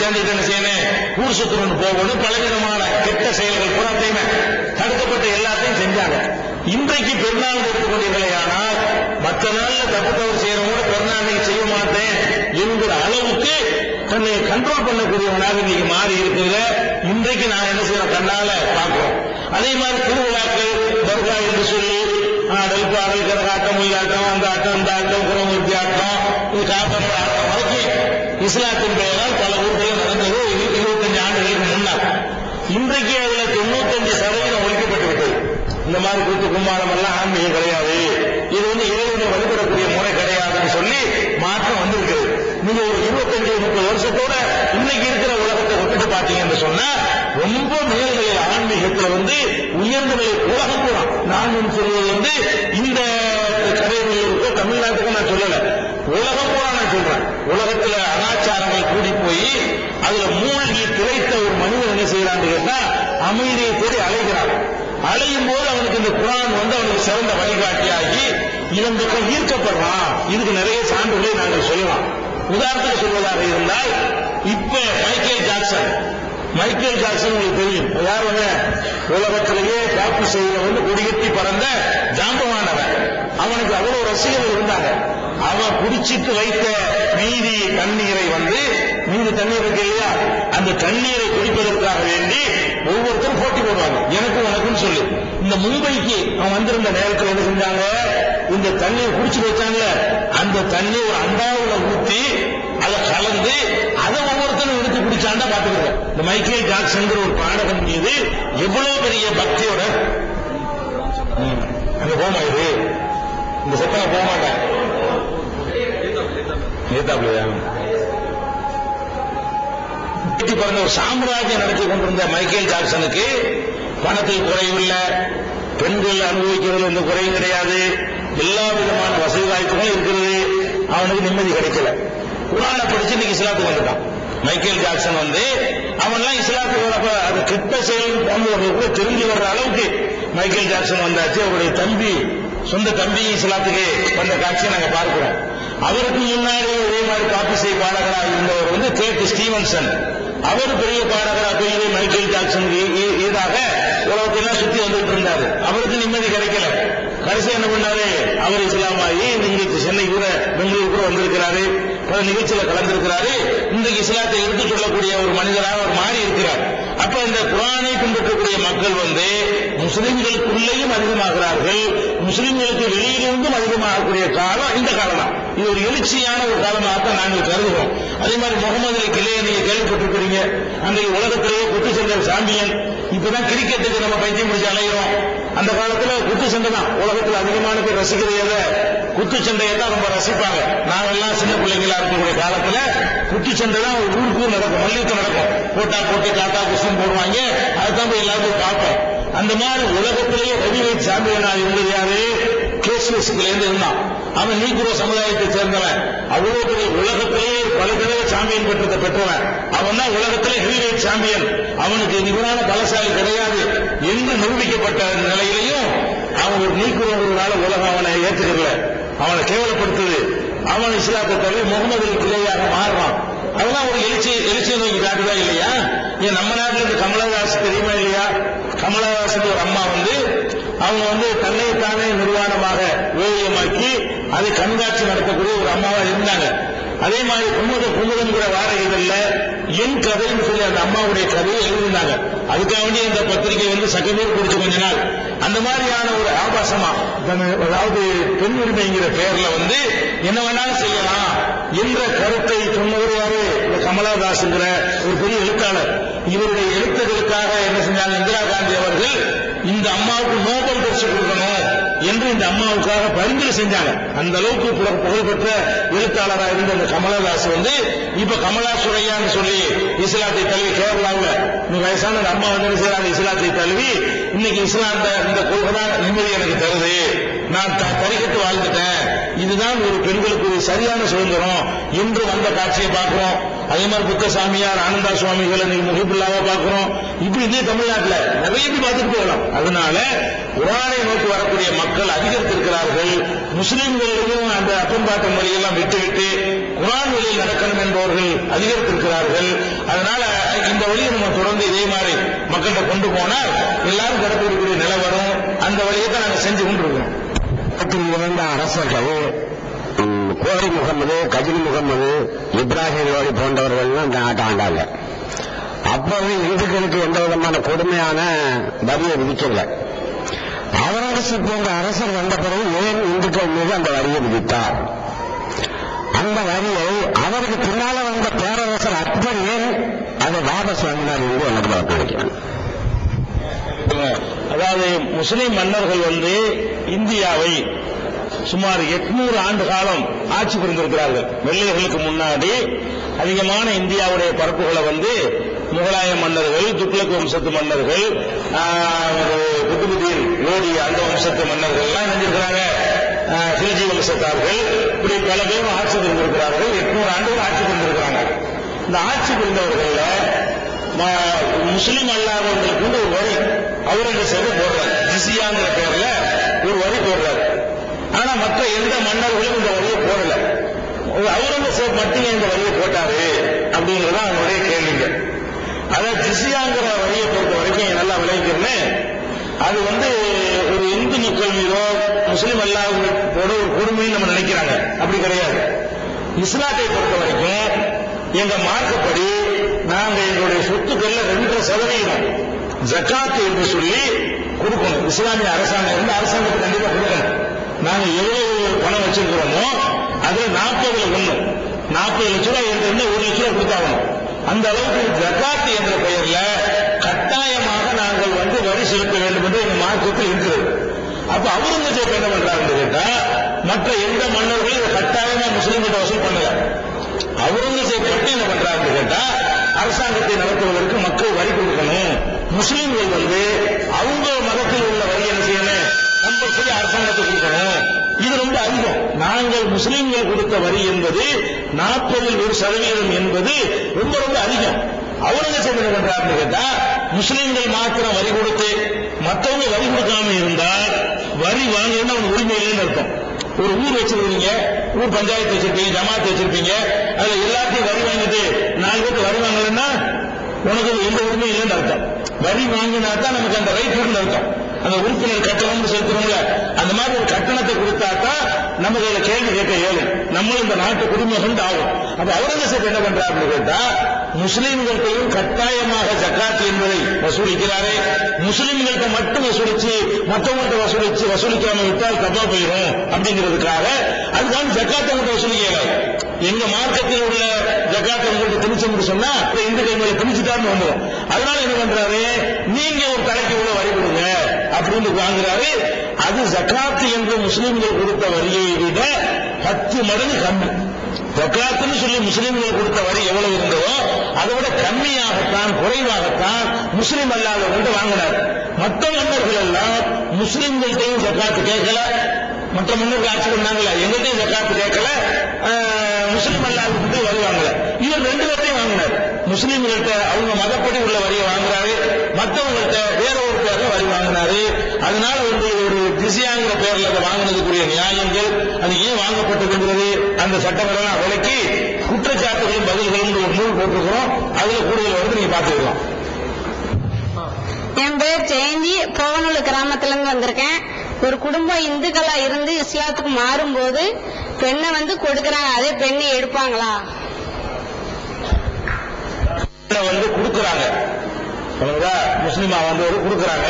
சேர்ந்துட்டு என்ன செய்யணும் ஊர் போகணும் பலவிதமான கெட்ட செயல்கள் புறத்தையுமே தடுக்கப்பட்ட எல்லாத்தையும் செஞ்சாங்க. இன்றைக்கு பெருநாள் எடுத்துக்கொண்டீர்களே ஆனால் மற்ற நாள்ல தப்பு தவறு செய்யறவங்க பெருநாள் செய்ய மாட்டேன் என்கிற அளவுக்கு தன்னை கண்ட்ரோல் பண்ணக்கூடியவனாக இன்னைக்கு மாறி இருக்குங்க இன்றைக்கு நான் என்ன செய்யறோம் கண்ணால பார்க்கிறோம். அதே மாதிரி திருவிழாக்கள் தர்கா என்று சொல்லி ஆடல் பாடல் கரகாட்டம் ஒயிலாட்டம் அந்த ஆட்டம் இந்த ஆட்டம் குரமூர்த்தி ஆட்டம் இது காப்பர் ஆட்டம் வரைக்கும் இஸ்லாத்தின் பெயரால் பல ஊர்களில் நடந்தது. இருபத்தஞ்சு ஆண்டுகளுக்கு முன்னால். இன்றைக்கு அதுல தொண்ணூத்தஞ்சு சதவீதம் ஒழிக்கப்பட்டு விட்டது இந்த மாதிரி கூத்து கும்மாளம் எல்லாம் ஆன்மீகம் கிடையாது. இது வந்து இறைவனை வழிபடக்கூடிய முறை கிடையாதுன்னு சொல்லி மாற்றம் வந்திருக்கிறது. நீங்க ஒரு இருபத்தஞ்சு முப்பது வருஷத்தோட இன்னைக்கு இருக்கிற உலகத்தை ஒப்பிட்டு பார்த்தீங்கன்னு சொன்னா ரொம்ப மேல்நிலையில் ஆன்மீகத்துல வந்து உயர்ந்த நிலை உலகம் கூட நான் சொல்வது வந்து இந்த கரையிலுக்கோ தமிழ்நாட்டுக்கும் நான் சொல்லலை. உலகம் பூரா நான் சொல்றேன். உலகத்துல அனாச்சாரங்கள் கூடி போய் அதுல மூழ்கி திளைத்த ஒரு மனிதன் என்ன செய்யறான்னு கேட்டா அமைதியை தேடி அலைகிறான். அலையும் போது அவனுக்கு இந்த குரான் வந்து அவனுக்கு சிறந்த வழிகாட்டியாகி இதன் பக்கம் ஈர்க்கப்படுறான். இதுக்கு நிறைய சான்றுகளை நாங்கள் சொல்லலாம். உதாரணத்துக்கு சொல்வதாக இருந்தால் இப்ப மைக்கேல் ஜாக்சன். மைக்கேல் ஜாக்சன் உங்களுக்கு தெரியும். யாருங்க உலகத்திலேயே காப்பு செய்த வந்து கொடிகட்டி பறந்த ஜாம்பவானவன் அவனுக்கு அவ்வளவு ரசிகர்கள் இருந்தாங்க. அவன் குடிச்சிட்டு வைத்த மீதி தண்ணீரை வந்து மீதி தண்ணீர் இருக்கு இல்லையா? அந்த தண்ணீரை குடிப்பதற்காக வேண்டி ஒவ்வொருத்தரும் போட்டி போடுவாங்க. எனக்கு உனக்குன்னு சொல்லி. இந்த மும்பைக்கு அவன் வந்திருந்த நேரத்தில் என்ன செஞ்சாங்க? இந்த தண்ணீர் குடிச்சு வச்சாங்க. அந்த தண்ணி ஒரு அண்டாவுல ஊத்தி அதை கலந்து அதை ஒவ்வொருத்தரும் எடுத்து குடிச்சாண்டா பாத்துக்கிறோம் இந்த மைக்கேல் ஜாக்சன்கிற ஒரு பாடகன் மீது எவ்வளவு பெரிய பக்தியோட ம், அங்க போமா இது? இந்த சத்தம் போக மாட்டேன். ஏத்தாப்லையா கட்டி பிறந்த ஒரு சாம்ராஜ்யம் நடத்தி கொண்டிருந்த மைக்கேல் ஜாக்சனுக்கு பணத்தில் குறைவில்லை. பெண்கள் அனுபவிக்கிறது எந்த குறையும் கிடையாது. எல்லா விதமான வசதி வாய்ப்புகளும் இருக்கிறது. அவனுக்கு நிம்மதி கிடைக்கல. குரான படிச்சு இன்னைக்கு இஸ்லாத்துக்கு வந்துட்டான். மைக்கேல் ஜாக்சன் வந்து அவன்லாம் இஸ்லாத்துக்கு வரப்ப அது கிட்ட செயல் போன்றவர்கள் கூட தெரிஞ்சு வர்ற அளவுக்கு மைக்கேல் ஜாக்சன் வந்தாச்சு. அவருடைய தம்பி சொந்த தம்பி இஸ்லாத்துக்கு வந்த காட்சியை நாங்க பார்க்கிறோம். அவருக்கு முன்னாடி இதே மாதிரி பாப்பி பாடகராக இருந்தவர் வந்து கேட் ஸ்டீவன்சன். அவர் பெரிய பாடகராக பெரிய மைக்கேல் ஜாக்சனுக்கு ஈ- ஈடாக உலகத்தெல்லாம் சுத்தி வந்துட்டு இருந்தாரு. அவருக்கு நிம்மதி கிடைக்கல. கடைசி என்ன பண்ணாரு? அவர் இஸ்லாமாயி இன்றைக்கு சென்னை கூட பெங்களூர் கூட வந்திருக்கிறாரு. பல நிகழ்ச்சியில கலந்திருக்கிறாரு. இன்றைக்கு இஸ்லாத்தை எடுத்து சொல்லக்கூடிய ஒரு மனிதராக அவர் மாறி இருக்கிறார் அப்ப இந்த குரானை பின்பற்றக்கூடிய மக்கள் வந்து முஸ்லிம்களுக்குள்ளேயும் அதிகமாகிறார்கள். முஸ்லிம்களுக்கு வெளியிலிருந்தும் அதிகமாகக்கூடிய காலம் இந்த காலம் தான் இது ஒரு எழுச்சியான ஒரு காலமாக தான் நாங்கள் கருதுகிறோம் அதே மாதிரி முகமது கிளையை நீங்க கேள்விப்பட்டிருக்கிறீங்க. அன்றைக்கு உலகத்திலேயே குத்து சென்ற சாம்பியன். இப்பதான் கிரிக்கெட்டுக்கு நம்ம பைத்தியம் முடிச்சு அலைகிறோம் அந்த காலத்துல குத்து சண்டை தான். உலகத்தில் அதிகமான பேர் ரசிக்கிறத குத்து சண்டையை தான் ரொம்ப ரசிப்பாங்க. நாங்கெல்லாம் சின்ன பிள்ளைங்களா இருக்கக்கூடிய காலத்துல குத்து சண்டை தான் ஒரு ஊருக்கு நடக்கும் மல்யுத்தம் நடக்கும். போட்டா போட்டு காட்டா குஷம் போடுவாங்க. அதுதான் போய் எல்லாருக்கும் பார்ப்போம் அந்த மாதிரி உலகத்திலேயே ஹெவிவெயிட் சாம்பியனா இருந்தது யாரு? கேஸ்லெஸ்ல இருந்து இருந்தான். அவன் நீக்குற சமுதாயத்தை சேர்ந்தவன். அவ்வளவு பெரிய உலகத்திலேயே பல தடவை சாம்பியன் பெற்றதை பெற்றவன். அவன் தான் உலகத்திலே ஹெவிவேட் சாம்பியன். அவனுக்கு நிபுணான பலசாலி கிடையாது. என்று நிரூபிக்கப்பட்ட நிலையிலையும் அவன் ஒரு நீக்குறவங்களால உலகம் அவனை ஏற்றுக்கல அவனை கேவலப்படுத்துது. அவன் இஸ்லாத்தை தவிர முகமது கிளையாக மாறுறான். அதெல்லாம் ஒரு எழுச்சி எழுச்சி நோக்கி காட்டுதா இல்லையா? ஏன் நம்ம நாட்டில் இருந்து கமலஹாசு தெரியுமா இல்லையா? கமலஹாசன் ஒரு அம்மா வந்து அவங்க வந்து தன்னைத்தானே நிர்வாணமாக ஓவியமாக்கி அதை கண்காட்சி நடத்தக்கூடிய ஒரு அம்மாவா இருந்தாங்க. அதே மாதிரி குமுத குமுதங்கிற வார இதழ்ல என் கதைன்னு சொல்லி அந்த அம்மாவுடைய கதையை எழுதினாங்க அதுக்காக வேண்டி இந்த பத்திரிகை வந்து சக்கமீர் கொடுத்து கொஞ்ச நாள். அந்த மாதிரியான ஒரு ஆபாசமா. அதாவது பெண் உரிமைங்கிற பெயர்ல வந்து என்ன வேணாலும் செய்யலாம். என்ற கருத்தை சொன்னவர் யாரு? கமலாதாஸ் என்கிற ஒரு பெரிய எழுத்தாளர். இவருடைய எழுத்துக்களுக்காக என்ன செஞ்சாங்க? இந்திரா காந்தி அவர்கள் இந்த அம்மாவுக்கு நோபல் பரிசு கொடுக்கணும் என்று இந்த அம்மாவுக்காக பரிந்துரை செஞ்சாங்க. அந்த அளவுக்கு புகழ்பெற்ற எழுத்தாளராக இருந்த அந்த கமலதாஸ் வந்து இப்ப கமலா சுரையான்னு சொல்லி இஸ்லாத்தை தழுவி கேரளாவில் வயசான ஒரு அம்மா வந்து செய்யறாங்க? இஸ்லாத்தை தழுவி இன்னைக்கு இஸ்லாந்த இந்த- கொள்கை தான் நிம்மதி எனக்கு தருது. நான் த- வாழ்ந்துட்டேன். இதுதான் ஒரு பெண்களுக்கு ஒரு சரியான சுதந்திரம். என்று வந்த காட்சியை பார்க்கிறோம். அதே மாதிரி புத்த சாமியார் ஆனந்தா சுவாமிகளை இன்னைக்கு பார்க்கிறோம். இப்படி இதே தமிழ்நாட்டில் நிறைய பேர் பார்த்துட்டு போகலாம். அதனால குரானை நோக்கி வரக்கூடிய மக்கள் அதிகரித்திருக்கிறார்கள். முஸ்லிம்களையும் அந்த அப்பம்பாட்ட முறையெல்லாம் விட்டுவிட்டு குரான் வழியில் நடக்கணும் என்பவர்கள் அதிகரித்திருக்கிறார்கள். அதனால இந்த வழியை நம்ம தொடர்ந்து இதே மாதிரி மக்கள்கிட்ட கொண்டு போனால் எல்லாரும் கடைபிடிக்கக்கூடிய நிலை வரும். அந்த வழியை தான் நாங்கள் செஞ்சு கொண்டிருக்கிறோம் நாட்டில் இருந்த அரசர்கள் கோரி முகமது கஜினி முகமது இப்ராஹிம் லோடி போன்றவர்கள் இந்த நாட்டை ஆண்டாங்க. அப்போது இந்துக்களுக்கு எந்த விதமான கொடுமையான வரியை விதிக்கல. அவரரசு போன்ற அரசர் வந்த பிறகு ஏன் இந்துக்கள் மீது அந்த வரியை விதித்தார்? அந்த வரியை அவருக்கு பின்னால வந்த பேரரசர் அக்பர் ஏன் அதை வாபஸ் வாங்கினார் என்று எனக்கு நினைக்கிறேன் அதாவது முஸ்லிம் மன்னர்கள் வந்து இந்தியாவை சுமார் 800 ஆண்டு காலம் ஆட்சி புரிந்திருக்கிறார்கள். வெள்ளையர்களுக்கு முன்னாடி அதிகமான இந்தியாவுடைய பரப்புகளை வந்து முகலாய மன்னர்கள் துக்ளக் வம்சத்து மன்னர்கள் ஆஹ், குத்துபுதீன் லோடி அந்த வம்சத்து மன்னர்கள் எல்லாம் நினைஞ்சிருக்கிறாங்க கில்ஜி வம்சத்தார்கள். இப்படி பல பேரும் ஆட்சி புரிந்திருக்கிறார்கள். 800 ஆண்டுகள் ஆட்சி புரிந்திருக்கிறாங்க. இந்த ஆட்சி புரிந்தவர்கள முஸ்லீம் அல்லாதவங்களுக்கு வந்து ஒரு வரி. அவுரங்கசீப் போடுறாரு. ஜிசியாங்கிற பேர்ல ஒரு வரி போடுறாரு. ஆனா மற்ற எந்த மன்னர்களும் இந்த வரியை போடல. அவுரங்கசேப் அவுரங்கசீப் மட்டும் இந்த வரியை போட்டாரு அப்படிங்கறது அவங்களுடைய கேள்விங்க அதான் ஜிசியாங்கிற வரியை பொறுத்த வரைக்கும் நல்லா விளைவிக்கிறேன்னு அது வந்து ஒரு இந்து மக்கள் மீதோ முஸ்லிம் அல்லாதவங்களோட ஒரு கொடுமைன்னு நம்ம நினைக்கிறாங்க. அப்படி கிடையாது. இஸ்லாத்தை பொறுத்த வரைக்கும் எங்க மார்க்கப்படி நாங்கள் எங்களுடைய சொத்துக்கள்ல ரெண்டு சதவீதம் ஜக்காத்து என்று சொல்லி கொடுக்கணும். இஸ்லாமிய அரசாங்கம் இருந்து அரசாங்கத்துக்கு கண்டிப்பா கொடுக்கணும். நாங்க எவ்வளவு பணம் வச்சிருக்கிறோமோ அதுல நாற்பதுல ஒண்ணு. நாற்பது லட்ச ரூபாய் இருந்து ஒரு லட்ச ரூபாய் கொடுத்தாகணும். அந்த அளவுக்கு ஜக்காத் என்ற பெயர்ல கட்டாயமாக நாங்கள் வந்து வரி செலுத்த வேண்டும் என்று எங்க மார்க்கத்தில் இருக்கிறது அப்ப அவுரங்கசீப் என்ன பண்றாருன்னு கேட்டா மற்ற எந்த மன்னர்களும் இதை கட்டாயமா முஸ்லீம்கிட்ட வசூல் பண்ணல. அவுரங்கசீப் மட்டும் என்ன பண்றாருன்னு கேட்டா அரசாங்கத்தை நடத்துவதற்கு மக்கள் வரி கொடுக்கணும். முஸ்லீம்கள் வந்து அவங்க மதத்தில் உள்ள வரி என்ன செய்யணும்? கம்பல்சரி அரசாங்கத்தை கொடுக்கணும். இது ரொம்ப அதிகம். நாங்கள் முஸ்லீம்கள் கொடுத்த வரி என்பது நாற்பதில் ஒரு சதவீதம் என்பது ரொம்ப ரொம்ப அதிகம். அவுரங்கசீப் என்ன பண்றாருன்னு கேட்டா முஸ்லீம்கள் மாத்திரம் வரி கொடுத்து மற்றவங்க வரி கொடுக்காம இருந்தால் வரி வாங்கணும்னு அவங்க உரிமை இல்லைன்னு அர்த்தம். ஒரு ஊர் வச்சிருக்கீங்க ஊர் பஞ்சாயத்து வச்சிருப்பீங்க ஜமாத் வச்சிருப்பீங்க அதுல எல்லாத்தையும் வரி வாங்கிட்டு நாலு பேருக்கு வரி வாங்கலைன்னா உனக்கு எந்த உரிமையும் இல்லைன்னு அர்த்தம். வரி வாங்கினா தான் நமக்கு அந்த ரைட் இருக்குன்னு அர்த்தம். அந்த உறுப்பினர் கட்டணம்னு செலுத்துறோம்ல அந்த மாதிரி ஒரு கட்டணத்தை கொடுத்தா தான் நமக்கு அதுல கேள்வி கேட்க இயலும் நம்மளும் இந்த நாட்டு குடிமகன் ஆகும் அப்ப அவுரங்கசீப் என்ன பண்றாருன்னு கேட்டா முஸ்லிம்கள்டையும் கட்டாயமாக ஜக்காத் என்பதை வசூலிக்கிறாரே. முஸ்லிம்கள்ட்ட மட்டும் வசூலிச்சு மற்றவங்கள்ட்ட வசூலிச்சு வசூலிக்காம விட்டால் தப்பா போயிடும் அப்படிங்கிறதுக்காக அதுதான் ஜக்காத்தை மட்டும் வசூலிக்கல எங்க மார்க்கத்தில் உள்ள ஜக்காத்தை உங்களுக்கு திணிச்சோம்னு சொன்னா அப்புறம் இந்துக்கள் மேல திணிச்சுட்டாருன்னு வந்துடும் அதனால என்ன பண்றாரு? நீங்க ஒரு தலைக்கு உள்ள வரி கொடுங்க அப்படின்னு வாங்குறாரு. அது ஜக்காத்து என்று முஸ்லிம்கள் கொடுத்த வரியை விட பத்து மடங்கு கம்மி. ஜக்காத்துன்னு சொல்லி முஸ்லிம்கள் கொடுத்த வரி எவ்வளவு இருந்ததோ அதை விட கம்மியாகத்தான் குறைவாகத்தான் முஸ்லிம் அல்லாதவங்கள்ட்ட வாங்கினார் மற்ற மன்னர்கள் எல்லாம் முஸ்லிம்கள்ட்டையும் ஜக்காத்து கேட்கல. மற்ற மன்னர்கள் ஆட்சி பண்ணாங்கல்ல எங்கள்கிட்டயும் ஜக்காத்து கேட்கல. முஸ்லீம் அல்லாத வரி வாங்கல. இவர் ரெண்டு பேர்ட்டையும் வாங்கினார். முஸ்லிம்கள்ட்ட அவங்க மதப்படி உள்ள வரியை வாங்குறாரு. மற்றவங்கள்ட்ட வேற ஒரு பேர்ல வரி வாங்கினாரு. அதனால வந்து ஒரு திசையாங்கிற பேர்ல அதை வாங்கினதுக்குரிய நியாயங்கள் அது ஏன் வாங்கப்பட்டிருக்கின்றது அந்த சட்டங்களெல்லாம் விலக்கி குற்றச்சாட்டுகளும் பதில்களும் ஒரு நூல் போட்டிருக்கிறோம். அதுல கூடுதல் வந்து நீங்க பாத்துக்கலாம் என் பேர் ஜெயந்தி போவனூர் கிராமத்துல இருந்து வந்திருக்கேன். ஒரு குடும்பம் இந்துக்களா இருந்து இஸ்லாத்துக்கு மாறும்போது பெண்ணை வந்து கொடுக்கறாங்க. அதே பெண்ணை எடுப்பாங்களா? வந்து கொடுக்கறாங்க. முஸ்லிமா வந்து ஒரு கொடுக்கறாங்க.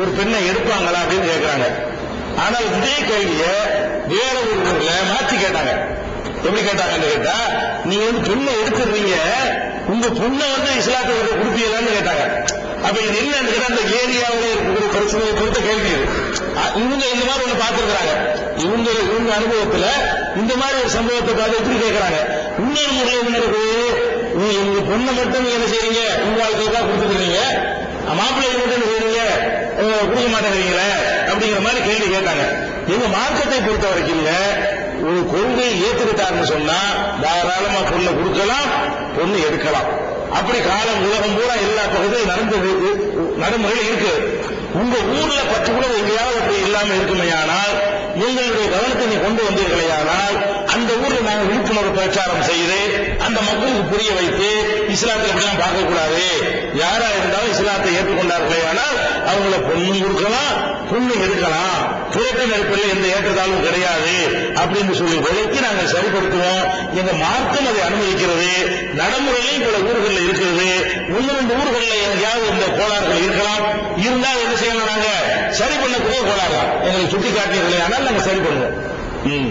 ஒரு பெண்ணை எடுப்பாங்களா அப்படின்னு கேட்கறாங்க ஆனால் இதே கேள்விய வேற ஒரு ஊர்ல மாத்தி கேட்டாங்க. எப்படி கேட்டாங்கன்னு கேட்டா நீங்க வந்து பெண்ணை எடுத்துடுறீங்க. உங்க பொண்ணை வந்து இஸ்லாத்துக்கு கொடுப்பீங்களான்னு கேட்டாங்க. அப்ப இது என்னன்னு கேட்டா அந்த ஏரியாவில் இருக்கக்கூடிய பிரச்சனையை பொறுத்த கேள்வி இவங்க இந்த மாதிரி ஒண்ணு பார்த்திருக்கிறாங்க. இவங்க இவங்க அனுபவத்துல இந்த மாதிரி ஒரு சம்பவத்தை பார்த்து எப்படி கேட்கிறாங்க இன்னொரு முறை என்ன இருக்கு நீ உங்க பொண்ணை மட்டும் என்ன செய்றீங்க? உங்க தான் கொடுத்துருக்குறீங்க மாப்பிள்ளை மட்டும் என்ன செய்றீங்க? கொடுக்க மாட்டேங்கிறீங்களே? அப்படிங்கிற மாதிரி கேள்வி கேட்டாங்க. எங்க மார்க்கத்தை பொறுத்த வரைக்கும் ஒரு கொள்கையை ஏத்துக்கிட்டாருன்னு சொன்னா தாராளமா பொண்ணை கொடுக்கலாம் பொண்ணு எடுக்கலாம். அப்படி காலம் உலகம் பூரா எல்லா பகுதியும் நடந்தது நடைமுறையில் இருக்கு. உங்க ஊர்ல பர்டிகுலர் எங்கேயாவது அப்படி இல்லாம இருக்குமையானால் உங்களுடைய கவனத்தை நீ கொண்டு வந்தீர்களேயானால் அந்த ஊர்ல நாங்க விழிப்புணர்வு பிரச்சாரம் செய்து அந்த மக்களுக்கு புரிய வைத்து இஸ்லாத்தை எப்படிலாம் பார்க்கக்கூடாது. யாரா இருந்தாலும் இஸ்லாத்தை ஏற்றுக்கொண்டார்களே ஆனால் அவங்கள பொண்ணு கொடுக்கலாம் பொண்ணு எடுக்கலாம். புரட்டு நெருப்பில் எந்த ஏற்றத்தாலும் கிடையாது அப்படின்னு சொல்லி விளக்கி நாங்கள் சரிப்படுத்துவோம். எங்க மார்க்கம் அதை அனுமதிக்கிறது. நடைமுறையிலும் பல ஊர்களில் இருக்கிறது. ஒன்று ரெண்டு ஊர்களில் எங்கேயாவது இந்த கோளாறுகள் இருக்கலாம். இருந்தால் என்ன செய்யலாம் நாங்க? சரி பண்ணக்கூடிய கோளாறு எங்களுக்கு சுட்டி காட்டினீர்களே ஆனால் நாங்க சரி பண்ணுவோம். ம்.